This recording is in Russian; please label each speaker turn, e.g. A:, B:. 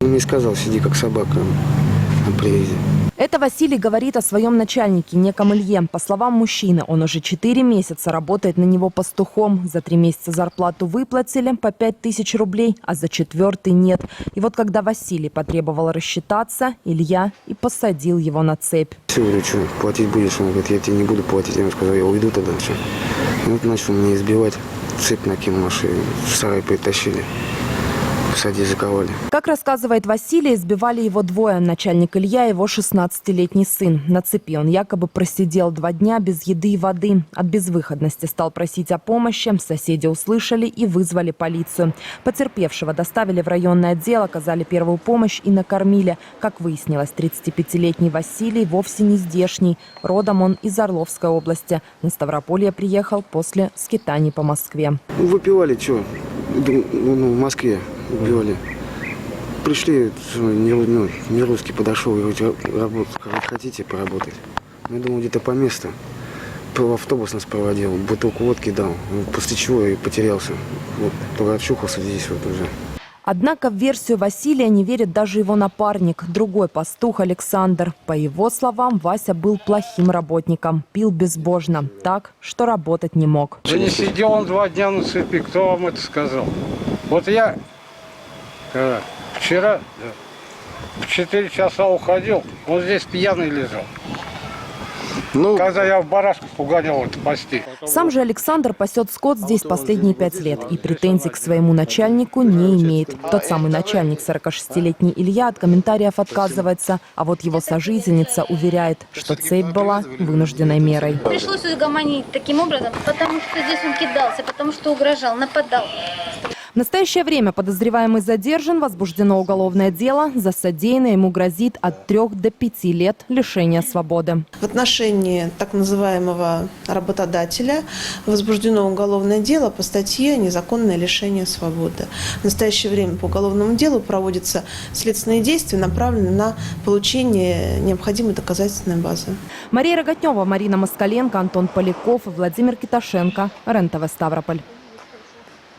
A: Он мне сказал, сиди как собака на привязи.
B: Это Василий говорит о своем начальнике, неком Илье. По словам мужчины, он уже 4 месяца работает на него пастухом. За три месяца зарплату выплатили по 5 тысяч рублей, а за четвертый нет. И вот когда Василий потребовал рассчитаться, Илья и посадил его на цепь.
A: Все, говорю, что, платить будешь? Он говорит, я тебе не буду платить. Я ему сказал, я уйду тогда. Все. И вот начал меня избивать. Цепь накинул машину, в сарай притащили. Посади, заковали.
B: Как рассказывает Василий, избивали его двое. Начальник Илья и его 16-летний сын. На цепи он якобы просидел два дня без еды и воды. От безвыходности стал просить о помощи. Соседи услышали и вызвали полицию. Потерпевшего доставили в районный отдел, оказали первую помощь и накормили. Как выяснилось, 35-летний Василий вовсе не здешний. Родом он из Орловской области. На Ставрополье приехал после скитаний по Москве.
A: Ну, Выпивали, что? Ну, ну, в Москве выпивали. Пришли, что, не, ну, не русский подошел и говорит, работать, хотите поработать? Ну, Я думал, где-то по месту. В автобус нас проводил, бутылку водки дал, Ну, после чего и потерялся. Вот, только очухался здесь вот уже.
B: Однако в версию Василия не верит даже его напарник, другой пастух Александр. По его словам, Вася был плохим работником, пил безбожно, так, что работать не мог.
C: Да не сидел он два дня на цепи, кто вам это сказал? Вот я когда, вчера да, в 4 часа уходил, он здесь пьяный лежал.
A: Ну,
C: Когда я в барашков угонял это пасти.
B: Сам же Александр пасет скот здесь последние пять лет и претензий к своему начальнику не имеет. Тот самый начальник, 46-летний Илья, от комментариев отказывается, а вот его сожительница уверяет, что цепь была вынужденной мерой.
D: Пришлось угомонить таким образом, потому что здесь он кидался, потому что угрожал, нападал.
B: В настоящее время подозреваемый задержан, возбуждено уголовное дело. За содеянное ему грозит от трех до пяти лет лишения свободы.
E: В отношении так называемого работодателя возбуждено уголовное дело по статье «Незаконное лишение свободы». В настоящее время по уголовному делу проводятся следственные действия, направленные на получение необходимой доказательной базы.
B: Мария Рогатнева, Марина Москаленко, Антон Поляков, Владимир Киташенко. РЕН-ТВ Ставрополь.